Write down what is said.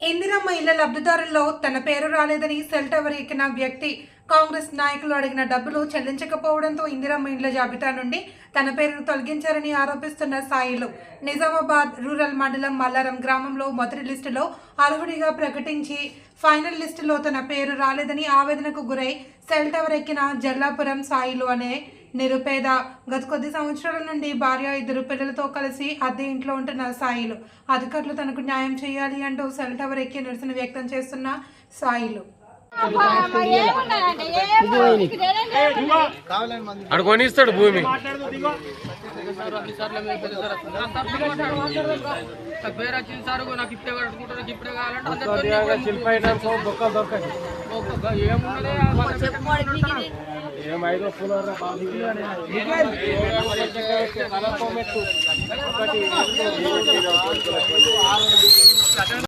ఇందిరమ్మ ఇళ్ళ లబ్ధిదారుల్లో తన పేరు రాలేదని సెల్ టవర్ ఎక్కిన వ్యక్తి కాంగ్రెస్ నాయకులు అడిగిన డబ్బులు చెల్లించకపోవడంతో ఇందిరమ్మ ఇండ్ల జాబితా నుండి తన పేరును తొలగించారని ఆరోపిస్తున్న సాయిలు. నిజామాబాద్ రూరల్ మండలం మల్లారం గ్రామంలో మొదటి లిస్టులో అర్హుడిగా ప్రకటించి ఫైనల్ లిస్టులో తన పేరు రాలేదని ఆవేదనకు గురై సెల్ టవర్ ఎక్కిన జల్లాపురం సాయిలు అనే నిరుపేద గత కొద్ది సంవత్సరాల నుండి భార్య ఇద్దరు పిల్లలతో కలిసి అద్దె ఇంట్లో ఉంటున్న సాయిలు అధికారులు తనకు న్యాయం చేయాలి అంటూ సెల్ టవర్ ఎక్కి నిరసన వ్యక్తం చేస్తున్న సాయిలు అడు కొనిస్తాడు భూమి నాకు ఇప్పుడే ఇప్పుడే కావాలంటే ఏమున్నది ఏమైదో పులవరా బాబు